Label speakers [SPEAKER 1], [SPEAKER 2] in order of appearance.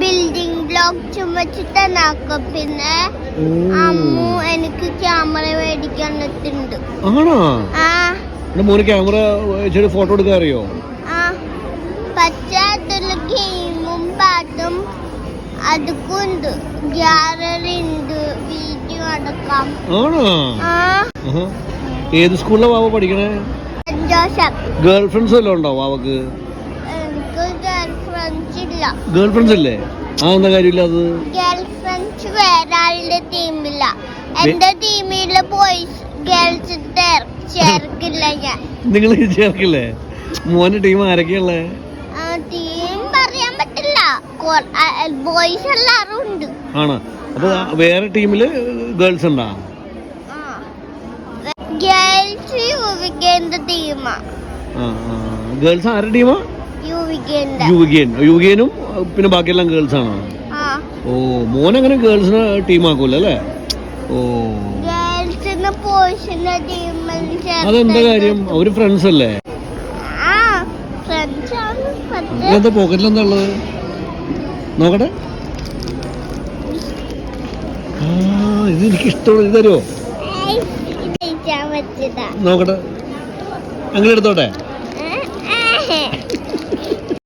[SPEAKER 1] Building block ചുമച്ചിട്ടാക്കും പിന്നെ അമ്മു എനിക്ക് camera മേടിക്കാനുണ്ട്
[SPEAKER 2] ആണോ?
[SPEAKER 1] ആ.
[SPEAKER 2] മോന് ക്യാമറ വെച്ചിട്ട് ഫോട്ടോ എടുക്കാൻ അറിയോ?
[SPEAKER 1] ആ. പശ്ചാത്തല ഗെയിമും പാട്ടും അതൊക്കെ ഗ്യാലറി ഉണ്ട്. വീഡിയോ അടക്കാം
[SPEAKER 2] ആണോ. ഏത് സ്കൂളിലാണ് വാവ പഠിക്കണേ?
[SPEAKER 1] ജോസഫ്.
[SPEAKER 2] ഗേൾ ഫ്രണ്ട്സ് വല്ലതും ഉണ്ടോ വാവക്ക്?
[SPEAKER 1] ഇല്ല.
[SPEAKER 2] ഗേൾ ഫ്രണ്ട്സ് ഇല്ലേ? ആ എന്താ കാര്യമില്ല അത്?
[SPEAKER 1] ഗേൾ ഫ്രണ്ട്സ് വേറെ ആളുടെ ടീമില്ല എന്റെ ടീമിൽ ബോയ്സ് ഗേൾസ് ചേർക്കില്ല ഞാൻ.
[SPEAKER 2] നിങ്ങൾ ചേർക്കില്ലേ? മോന്റെ ടീം ആരൊക്കെയുള്ളേ
[SPEAKER 1] ടീം പറയാൻ പറ്റില്ല. ബോയ്സ് എല്ലാരും ഉണ്ട്.
[SPEAKER 2] ആണോ? അപ്പൊ വേറെ ടീമിൽ ഗേൾസ് ഉണ്ടാ?
[SPEAKER 1] ഗേൾസ് യുവികേന്റെ ടീമാ
[SPEAKER 2] ഗേൾസ് ആരുടെ ടീമാ യുവകേനും പിന്നെ ബാക്കിയെല്ലാം ഗേൾസ് ആണോ? ഓ മോൻ അങ്ങനെ ഗേൾസിന് ടീം ആക്കൂല അല്ലേ? ഓ. അതെന്താ കാര്യം? അവർ ഫ്രണ്ട്സ് അല്ലേ? എന്താ പോക്കറ്റിൽ എന്താ ഉള്ളത്? നോക്കട്ടെ. ആ ഇത് എനിക്ക് ഇഷ്ടമുള്ള ഇത് തരുമോ നോക്കട്ടെ. അങ്ങനെ എടുത്തോട്ടെ?